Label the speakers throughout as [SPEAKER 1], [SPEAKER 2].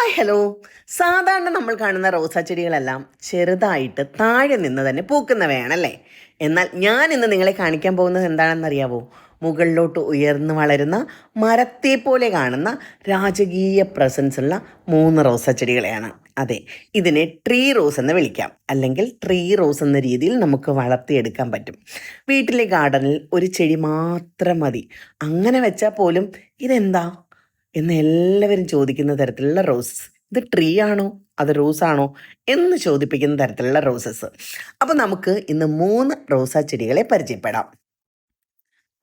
[SPEAKER 1] Hi hello സാധാരണ നമ്മൾ കാണുന്ന റോസാ ചെടികളെല്ലാം ചെറുതായിട്ട് താഴെ നിന്ന് തന്നെ പൂക്കുന്നവയാണല്ലേ? എന്നാൽ ഞാൻ ഇന്ന് നിങ്ങളെ കാണിക്കാൻ പോകുന്നത് എന്താണെന്നറിയാവോ? മുകളിലോട്ട് ഉയർന്നു വളരുന്ന മരത്തെ പോലെ കാണുന്ന രാജകീയ പ്രസൻസ് ഉള്ള മൂന്ന് റോസാ ചെടികളെയാണ് അതെ ഇതിനെ ട്രീ റോസ് എന്ന് വിളിക്കാം. അല്ലെങ്കിൽ ട്രീ റോസ് എന്ന രീതിയിൽ നമുക്ക് വളർത്തിയെടുക്കാൻ പറ്റും. വീട്ടിലെ ഗാർഡനിൽ ഒരു ചെടി മാത്രം മതി. അങ്ങനെ വെച്ചാൽ പോലും ഇതെന്താ? എന്ന് എല്ലാവരും ചോദിക്കുന്ന തരത്തിലുള്ള റോസസ് ഇത് ട്രീ ആണോ? അത് റോസ് ആണോ? എന്ന് ചോദിപ്പിക്കുന്ന തരത്തിലുള്ള റോസസ് അപ്പം നമുക്ക് ഇന്ന് മൂന്ന് റോസാ ചെടികളെ പരിചയപ്പെടാം.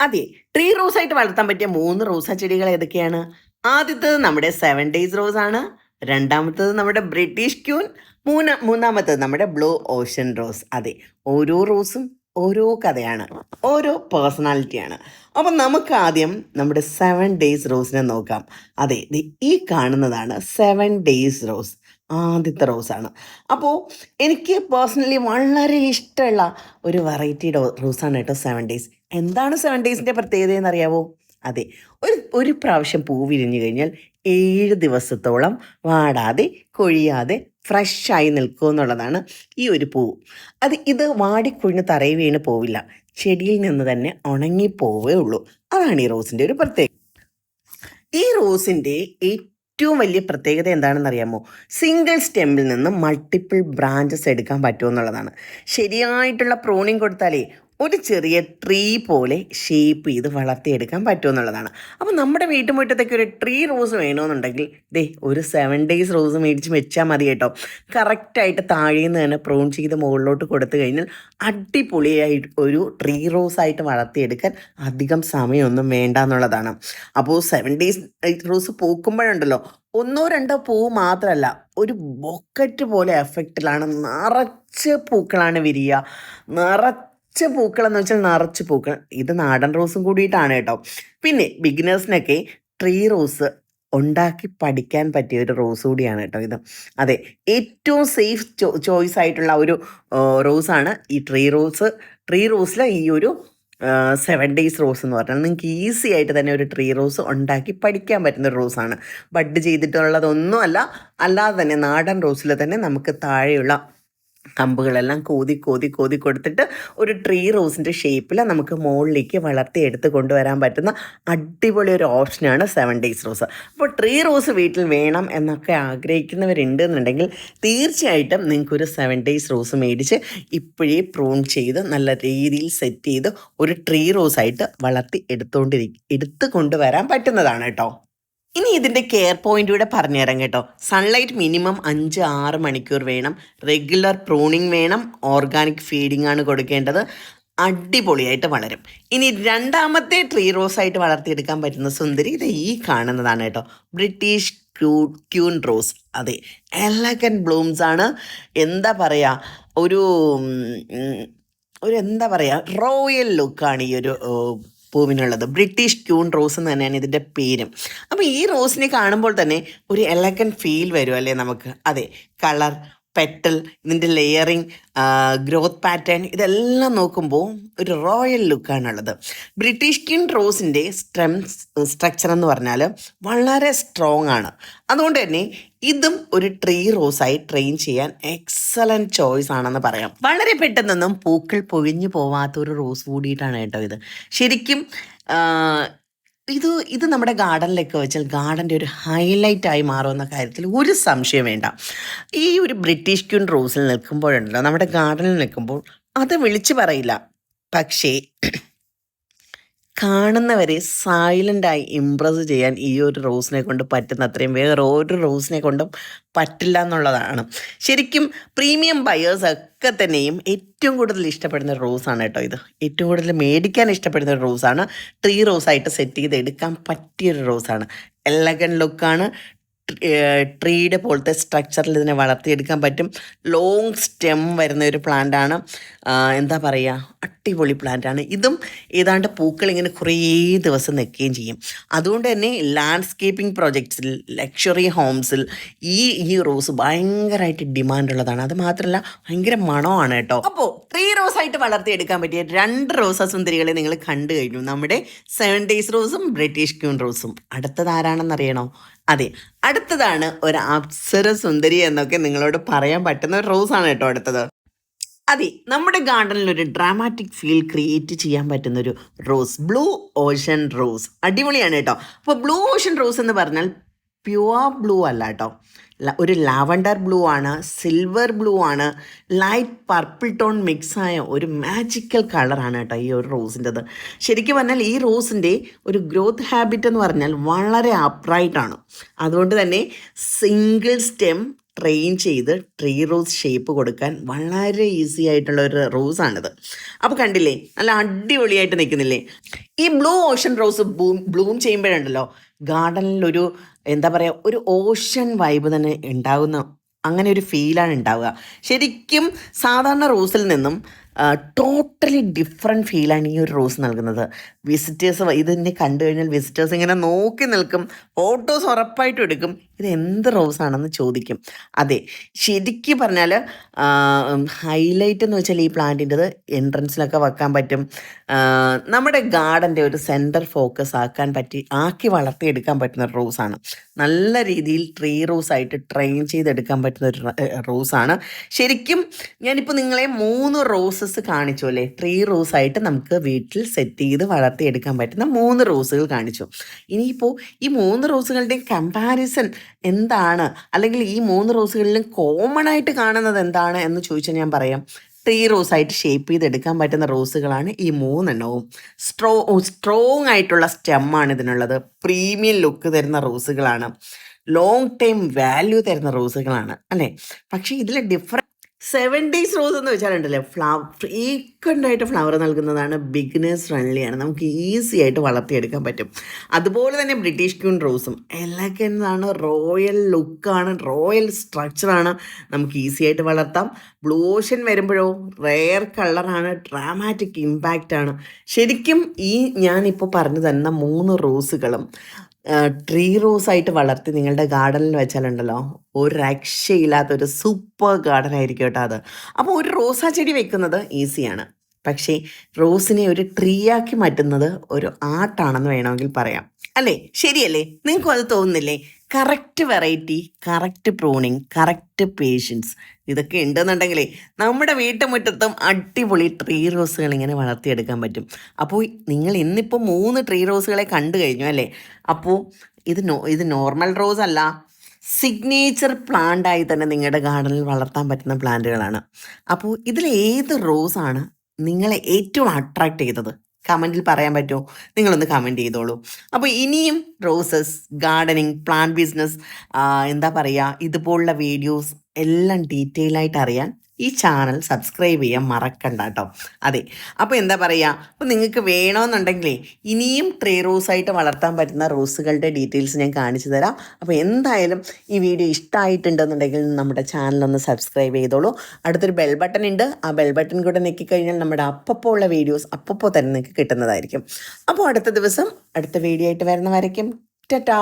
[SPEAKER 1] അതെ ട്രീ റോസ് ആയിട്ട് വളർത്താൻ പറ്റിയ മൂന്ന് റോസാ ചെടികൾ ഏതൊക്കെയാണ്? ആദ്യത്തേത് നമ്മുടെ സെവൻ ഡേയ്സ് റോസ് ആണ്. രണ്ടാമത്തത് നമ്മുടെ ബ്രിട്ടീഷ് ക്യൂൻ. മൂന്ന് മൂന്നാമത്തത് നമ്മുടെ ബ്ലൂ ഓഷൻ റോസ് അതെ ഓരോ റോസും ഓരോ കഥയാണ് ഓരോ പേഴ്സണാലിറ്റിയാണ് അപ്പം നമുക്ക് ആദ്യം നമ്മുടെ സെവൻ ഡേയ്സ് റോസിനെ നോക്കാം. അതെ ഈ കാണുന്നതാണ് സെവൻ ഡേയ്സ് റോസ് ആദ്യത്തെ റോസാണ് അപ്പോൾ എനിക്ക് പേഴ്സണലി വളരെ ഇഷ്ടമുള്ള ഒരു വെറൈറ്റി റോസാണ് കേട്ടോ സെവൻ ഡേയ്സ് എന്താണ് സെവൻ ഡേയ്സിന്റെ പ്രത്യേകത എന്നറിയാവോ? അതെ ഒരു ഒരു പ്രാവശ്യം പൂ വിരിഞ്ഞു കഴിഞ്ഞാൽ ഏഴ് ദിവസത്തോളം വാടാതെ കൊഴിയാതെ ഫ്രഷായി നിൽക്കും എന്നുള്ളതാണ് ഈ ഒരു പൂവ് അത് ഇത് വാടിക്കൊഴിഞ്ഞ് തറയിൽ വീണ് പോവില്ല. ചെടിയിൽ നിന്ന് തന്നെ ഉണങ്ങിപ്പോവേ ഉള്ളൂ. അതാണ് ഈ റോസിന്റെ ഒരു പ്രത്യേകത. ഈ റോസിന്റെ ഏറ്റവും വലിയ പ്രത്യേകത എന്താണെന്ന് അറിയാമോ? സിംഗിൾ സ്റ്റെമ്മിൽ നിന്ന് മൾട്ടിപ്പിൾ ബ്രാഞ്ചസ് എടുക്കാൻ പറ്റുമെന്നുള്ളതാണ് ശരിയായിട്ടുള്ള പ്രോണിങ് കൊടുത്താലേ ഒരു ചെറിയ ട്രീ പോലെ ഷേപ്പ് ചെയ്ത് വളർത്തിയെടുക്കാൻ പറ്റുമെന്നുള്ളതാണ് അപ്പോൾ നമ്മുടെ വീട്ടുമുറ്റത്തേക്ക് ഒരു ട്രീ റോസ് വേണമെന്നുണ്ടെങ്കിൽ ദേ ഒരു സെവൻ ഡേയ്സ് റോസ് മേടിച്ച് വെച്ചാൽ മതി കേട്ടോ. കറക്റ്റായിട്ട് താഴെ നിന്ന് തന്നെ പ്രൂൺ ചെയ്ത് മുകളിലോട്ട് കൊടുത്തു കഴിഞ്ഞാൽ അടിപൊളിയായി ഒരു ട്രീ റോസ് ആയിട്ട് വളർത്തിയെടുക്കാൻ അധികം സമയമൊന്നും വേണ്ട എന്നുള്ളതാണ്. അപ്പോൾ സെവൻ ഡേയ്സ് റോസ് പൂക്കുമ്പോഴുണ്ടല്ലോ ഒന്നോ രണ്ടോ പൂ മാത്രമല്ല ഒരു ബൊക്കറ്റ് പോലെ എഫക്റ്റിലാണ് നിറച്ച് പൂക്കളാണ് വിരിയുക. നിറച്ച് പൂക്കൾ എന്ന് വെച്ചാൽ നിറച്ച് പൂക്കൾ. ഇത് നാടൻ റോസും കൂടിയിട്ടാണ് കേട്ടോ. പിന്നെ ബിഗിനേഴ്സിനൊക്കെ ട്രീ റോസ് ഉണ്ടാക്കി പഠിക്കാൻ പറ്റിയ ഒരു റോസ് കൂടിയാണ് കേട്ടോ ഇത്. അതെ ഏറ്റവും സേഫ് ചോയ്സ് ആയിട്ടുള്ള ഒരു റോസാണ് ഈ ട്രീ റോസ്. ട്രീ റോസിലെ ഈ ഒരു സെവൻ ഡേയ്സ് റോസ് എന്ന് പറഞ്ഞാൽ നിങ്ങൾക്ക് ഈസി ആയിട്ട് തന്നെ ഒരു ട്രീ റോസ് ഉണ്ടാക്കി പഠിക്കാൻ പറ്റുന്ന ഒരു റോസാണ്. ബഡ് ചെയ്തിട്ടുള്ളതൊന്നുമല്ല അല്ലാതെ തന്നെ നാടൻ റോസിൽ തന്നെ നമുക്ക് താഴെയുള്ള കമ്പുകളെല്ലാം കോതി കോതി കോതി കൊടുത്തിട്ട് ഒരു ട്രീ റോസിന്റെ ഷേപ്പിൽ നമുക്ക് മുകളിലേക്ക് വളർത്തി എടുത്ത് കൊണ്ടുവരാൻ പറ്റുന്ന അടിപൊളി ഒരു ഓപ്ഷനാണ് സെവൻ ഡേയ്സ് റോസ് അപ്പോൾ ട്രീ റോസ് വീട്ടിൽ വേണം എന്നൊക്കെ ആഗ്രഹിക്കുന്നവരുണ്ട് എന്നുണ്ടെങ്കിൽ തീർച്ചയായിട്ടും നിങ്ങൾക്കൊരു സെവൻ ഡേയ്സ് റോസ് മേടിച്ച് ഇപ്പോഴേ പ്രൂൺ ചെയ്ത് നല്ല രീതിയിൽ സെറ്റ് ചെയ്ത് ഒരു ട്രീ റോസായിട്ട് വളർത്തി എടുത്തുകൊണ്ടിരി എടുത്തു കൊണ്ടുവരാൻ പറ്റുന്നതാണ് കേട്ടോ. ഇനി ഇതിന്റെ കെയർ പോയിന്റ് കൂടെ പറഞ്ഞുതരാം കേട്ടോ. സൺലൈറ്റ് മിനിമം അഞ്ച് ആറ് മണിക്കൂർ വേണം. റെഗുലർ പ്രൂണിങ് വേണം. ഓർഗാനിക് ഫീഡിംഗ് ആണ് കൊടുക്കേണ്ടത്. അടിപൊളിയായിട്ട് വളരും. ഇനി രണ്ടാമത്തെ ട്രീ റോസ് ആയിട്ട് വളർത്തിയെടുക്കാൻ പറ്റുന്ന സുന്ദരി ഇത് ഈ കാണുന്നതാണ് കേട്ടോ. ബ്രിട്ടീഷ് ക്യൂ ക്യൂൺ റോസ് അതെ എലഗൻ ബ്ലൂംസ് ആണ്. എന്താ പറയുക ഒരു ഒരു എന്താ പറയുക റോയൽ ലുക്കാണ് ഈ ഒരു പൂവിനുള്ളത്. ബ്രിട്ടീഷ് ക്യൂൺ റോസ് എന്ന് തന്നെയാണ് ഇതിന്റെ പേരും. അപ്പോൾ ഈ റോസിനെ കാണുമ്പോൾ തന്നെ ഒരു എലഗൻ ഫീൽ വരും അല്ലേ നമുക്ക്? അതെ കളർ പെറ്റൽ ഇതിന്റെ ലെയറിങ് ഗ്രോത്ത് പാറ്റേൺ ഇതെല്ലാം നോക്കുമ്പോൾ ഒരു റോയൽ ലുക്കാണുള്ളത്. ബ്രിട്ടീഷ് കിൻ റോസിന്റെ സ്റ്റെം സ്ട്രക്ചർ എന്ന് പറഞ്ഞാൽ വളരെ സ്ട്രോങ് ആണ്. അതുകൊണ്ട് തന്നെ ഇതും ഒരു ട്രീ റോസായി ട്രെയിൻ ചെയ്യാൻ എക്സലന്റ് ചോയ്സ് ആണെന്ന് പറയാം. വളരെ പെട്ടെന്നൊന്നും പൂക്കൾ പൊഴിഞ്ഞു പോവാത്ത ഒരു റോസ് കൂടിയിട്ടാണ് കേട്ടോ ഇത്. ശരിക്കും ഇത് ഇത് നമ്മുടെ ഗാർഡനിലൊക്കെ വെച്ചാൽ ഗാർഡന്റെ ഒരു ഹൈലൈറ്റ് ആയി മാറുമെന്ന കാര്യത്തിൽ ഒരു സംശയം വേണ്ട. ഈ ഒരു ബ്രിട്ടീഷ് ക്യൂൺ റോസിൽ നിൽക്കുമ്പോഴുണ്ടല്ലോ നമ്മുടെ ഗാർഡനിൽ നിൽക്കുമ്പോൾ അത് വിളിച്ചു പറയില്ല. പക്ഷേ കാണുന്നവരെ സൈലന്റായി ഇമ്പ്രസ് ചെയ്യാൻ ഈ ഒരു റോസിനെ കൊണ്ട് പറ്റുന്ന അത്രയും വേറെ ഒരു റോസിനെ കൊണ്ടും പറ്റില്ല എന്നുള്ളതാണ്. ശരിക്കും പ്രീമിയം ബയേഴ്സ് ഒക്കെ തന്നെയും ഏറ്റവും കൂടുതൽ ഇഷ്ടപ്പെടുന്ന റോസാണ് കേട്ടോ ഇത്. ഏറ്റവും കൂടുതൽ മേടിക്കാൻ ഇഷ്ടപ്പെടുന്ന റോസാണ്. ട്രീ റോസായിട്ട് സെറ്റ് ചെയ്ത് എടുക്കാൻ പറ്റിയൊരു റോസാണ്. എലഗൻ ലുക്കാണ് ട്രീയുടെ പോലത്തെ സ്ട്രക്ചറിൽ ഇതിനെ വളർത്തിയെടുക്കാൻ പറ്റും. ലോങ് സ്റ്റെം വരുന്ന ഒരു പ്ലാന്റാണ് എന്താ പറയുക അടിപൊളി പ്ലാന്റാണ് ഇതും ഏതാണ്ട് പൂക്കൾ ഇങ്ങനെ കുറേ ദിവസം നിൽക്കുകയും ചെയ്യും. അതുകൊണ്ട് തന്നെ ലാൻഡ്സ്കേപ്പിംഗ് പ്രോജക്ട്സിൽ ലക്ഷറി ഹോംസിൽ ഈ ഈ റോസ് ഭയങ്കരമായിട്ട് ഡിമാൻഡ് ഉള്ളതാണ്. അത് മാത്രമല്ല ഭയങ്കര മണമാണ് കേട്ടോ. അപ്പോൾ ത്രീ റോസ് ആയിട്ട് വളർത്തിയെടുക്കാൻ പറ്റിയ രണ്ട് റോസാ സുന്ദരികളെ നിങ്ങൾ കണ്ടു കഴിഞ്ഞു. നമ്മുടെ സെവൻ ഡേയ്സ് റോസും ബ്രിട്ടീഷ് ക്യൂൺ റോസും അടുത്തത് ആരാണെന്ന് അറിയണോ? അതെ. അടുത്തതാണ് ഒരു അപ്സര സുന്ദരി എന്നൊക്കെ നിങ്ങളോട് പറയാൻ പറ്റുന്ന ഒരു റോസ് ആണ് കേട്ടോ അടുത്തത്. അതെ നമ്മുടെ ഗാർഡനിൽ ഒരു ഡ്രാമാറ്റിക് ഫീൽ ക്രിയേറ്റ് ചെയ്യാൻ പറ്റുന്ന ഒരു റോസ് ബ്ലൂ ഓഷൻ റോസ് അടിപൊളിയാണ് കേട്ടോ. അപ്പോൾ ബ്ലൂ ഓഷൻ റോസ് എന്ന് പറഞ്ഞാൽ പ്യുവർ ബ്ലൂ അല്ല കേട്ടോ. ഒരു ലാവണ്ടർ ബ്ലൂ ആണ് സിൽവർ ബ്ലൂ ആണ് ലൈറ്റ് പർപ്പിൾ ടോൺ മിക്സ് ആയ ഒരു മാജിക്കൽ കളറാണ് കേട്ടോ ഈ ഒരു റോസിന്റെത്. ശരിക്കും പറഞ്ഞാൽ ഈ റോസിന്റെ ഒരു ഗ്രോത്ത് ഹാബിറ്റ് എന്ന് പറഞ്ഞാൽ വളരെ അപ്രൈറ്റ് ആണ്. അതുകൊണ്ട് തന്നെ സിംഗിൾ സ്റ്റെം ട്രെയിൻ ചെയ്ത് ട്രീ റോസ് ഷേപ്പ് കൊടുക്കാൻ വളരെ ഈസി ആയിട്ടുള്ള ഒരു റോസാണിത് അപ്പോൾ കണ്ടില്ലേ? നല്ല അടിപൊളിയായിട്ട് നിൽക്കുന്നില്ലേ? ഈ blue ocean rose boom bloom ചെയ്യുമ്പോഴുണ്ടല്ലോ ഗാർഡനിൽ ഒരു എന്താ പറയുക ഒരു ഓഷൻ വൈബ് തന്നെ ഉണ്ടാകുന്ന അങ്ങനെ ഒരു ഫീലാണ് ഉണ്ടാവുക. ശരിക്കും സാധാരണ റോസിൽ നിന്നും ടോട്ടലി ഡിഫറെന്റ് ഫീലാണ് ഈ ഒരു റോസ് നൽകുന്നത്. വിസിറ്റേഴ്സ് ഇതിനെ കണ്ടു കഴിഞ്ഞാൽ വിസിറ്റേഴ്സ് ഇങ്ങനെ നോക്കി നിൽക്കും. ഫോട്ടോസ് ഉറപ്പായിട്ടും എടുക്കും. ഇത് എന്ത് റോസ് ആണെന്ന് ചോദിക്കും. അതെ ശരിക്കും പറഞ്ഞാൽ ഹൈലൈറ്റ് എന്ന് വെച്ചാൽ ഈ പ്ലാന്റിന്റെത് എൻട്രൻസിലൊക്കെ വെക്കാൻ പറ്റും. നമ്മുടെ ഗാർഡന്റെ ഒരു സെന്റർ ഫോക്കസ് ആക്കാൻ പറ്റി ആക്കി വളർത്തിയെടുക്കാൻ പറ്റുന്ന ഒരു റോസാണ് നല്ല രീതിയിൽ ട്രീ റോസ് ആയിട്ട് ട്രെയിൻ ചെയ്തെടുക്കാൻ പറ്റുന്ന ഒരു റോസാണ് ശരിക്കും ഞാനിപ്പോൾ നിങ്ങളെ മൂന്ന് റോസസ് കാണിച്ചു അല്ലേ? ട്രീ റോസ് ആയിട്ട് നമുക്ക് വീട്ടിൽ സെറ്റ് ചെയ്ത് വളർത്തിയെടുക്കാൻ പറ്റുന്ന മൂന്ന് റോസുകൾ കാണിച്ചു. ഇനിയിപ്പോൾ ഈ മൂന്ന് റോസുകളുടെയും കമ്പാരിസൺ എന്താണ്? അല്ലെങ്കിൽ ഈ മൂന്ന് റോസുകളിലും കോമൺ ആയിട്ട് കാണുന്നത് എന്താണ് എന്ന് ചോദിച്ചാൽ ഞാൻ പറയാം. ട്രീ റോസ് ആയിട്ട് ഷേപ്പ് ചെയ്തെടുക്കാൻ പറ്റുന്ന റോസുകളാണ് ഈ മൂന്നെണ്ണവും. സ്ട്രോ സ്ട്രോങ് ആയിട്ടുള്ള സ്റ്റെമ്മാണ് ഇതിനുള്ളത്. പ്രീമിയം ലുക്ക് തരുന്ന റോസുകളാണ് ലോങ് ടൈം വാല്യൂ തരുന്ന റോസുകളാണ് അല്ലേ? പക്ഷേ ഇതിലെ ഡിഫറെന്റ് സെവൻ ഡേയ്സ് റോസ് എന്ന് വെച്ചാലുണ്ടല്ലേ ഫ്ലവർ ഫ്രീക്വന്റ് ആയിട്ട് ഫ്ലവർ നൽകുന്നതാണ് ബിഗിനേഴ്സ് ഫ്രണ്ട്ലിയാണ് നമുക്ക് ഈസി ആയിട്ട് വളർത്തിയെടുക്കാൻ പറ്റും. അതുപോലെ തന്നെ ബ്രിട്ടീഷ് ക്യൂൺ റോസും എല്ലാം എന്താണ് റോയൽ ലുക്കാണ് റോയൽ സ്ട്രക്ചറാണ് നമുക്ക് ഈസി ആയിട്ട് വളർത്താം. ബ്ലൂ ഓഷൻ വരുമ്പോഴോ റെയർ കളറാണ് ഡ്രാമാറ്റിക് ഇമ്പാക്റ്റാണ് ശരിക്കും ഈ ഞാനിപ്പോൾ പറഞ്ഞു തന്ന മൂന്ന് റോസുകളും ട്രീ റോസ് ആയിട്ട് വളർത്തി നിങ്ങളുടെ ഗാർഡനിൽ വെച്ചാലുണ്ടല്ലോ ഒരു രക്ഷയില്ലാത്തൊരു സൂപ്പർ ഗാർഡൻ ആയിരിക്കും കേട്ടോ അത്. അപ്പോൾ ഒരു റോസാ ചെടി വെക്കുന്നത് ഈസിയാണ്. പക്ഷേ റോസിനെ ഒരു ട്രീ ആക്കി മാറ്റുന്നത് ഒരു ആർട്ടാണെന്ന് വേണമെങ്കിൽ പറയാം. അല്ലേ? ശരിയല്ലേ? നിങ്ങൾക്കും അത് തോന്നുന്നില്ലേ? Correct variety correct pruning correct patience ഇതൊക്കെ ഉണ്ടെന്നുണ്ടെങ്കിലേ നമ്മുടെ വീട്ടുമുറ്റത്തും അടിപൊളി ട്രീ റോസുകൾ ഇങ്ങനെ വളർത്തിയെടുക്കാൻ പറ്റും. അപ്പോൾ നിങ്ങൾ ഇന്നിപ്പോൾ മൂന്ന് ട്രീ റോസുകളെ കണ്ടു കഴിഞ്ഞു അല്ലേ? അപ്പോൾ ഇത് നോ ഇത് നോർമൽ റോസ് അല്ല സിഗ്നേച്ചർ പ്ലാന്റായി തന്നെ നിങ്ങളുടെ ഗാർഡനിൽ വളർത്താൻ പറ്റുന്ന പ്ലാന്റുകളാണ് അപ്പോൾ ഇതിൽ ഏത് റോസാണ് നിങ്ങളെ ഏറ്റവും അട്രാക്ട് ചെയ്തത്? കമന്റിൽ പറയാൻ പറ്റുമോ? നിങ്ങളൊന്ന് കമന്റ് ചെയ്തോളൂ. അപ്പോൾ ഇനിയും റോസസ് ഗാർഡനിങ് പ്ലാന്റ് ബിസിനസ് എന്താ പറയുക ഇതുപോലുള്ള വീഡിയോസ് എല്ലാം ഡീറ്റെയിൽ ആയിട്ട് അറിയാൻ ഈ ചാനൽ സബ്സ്ക്രൈബ് ചെയ്യാൻ മറക്കണ്ട കേട്ടോ അതെ. അപ്പോൾ എന്താ പറയുക അപ്പോൾ നിങ്ങൾക്ക് വേണമെന്നുണ്ടെങ്കിലേ ഇനിയും ട്രേ റോസ് ആയിട്ട് വളർത്താൻ പറ്റുന്ന റോസുകളുടെ ഡീറ്റെയിൽസ് ഞാൻ കാണിച്ചു തരാം. അപ്പോൾ എന്തായാലും ഈ വീഡിയോ ഇഷ്ടമായിട്ടുണ്ടെന്നുണ്ടെങ്കിൽ നമ്മുടെ ചാനൽ ഒന്ന് സബ്സ്ക്രൈബ് ചെയ്തോളൂ. അടുത്തൊരു ബെൽ ബട്ടൺ ഉണ്ട്. ആ ബെൽ ബട്ടൺ കൂടെ ഞെക്കിക്കഴിഞ്ഞാൽ നമ്മുടെ അപ്പപ്പോൾ ഉള്ള വീഡിയോസ് അപ്പപ്പോൾ തന്നെ നിങ്ങൾക്ക് കിട്ടുന്നതായിരിക്കും. അപ്പോൾ അടുത്ത ദിവസം അടുത്ത വീഡിയോ ആയിട്ട് വരുന്നവരേക്കും. ടാ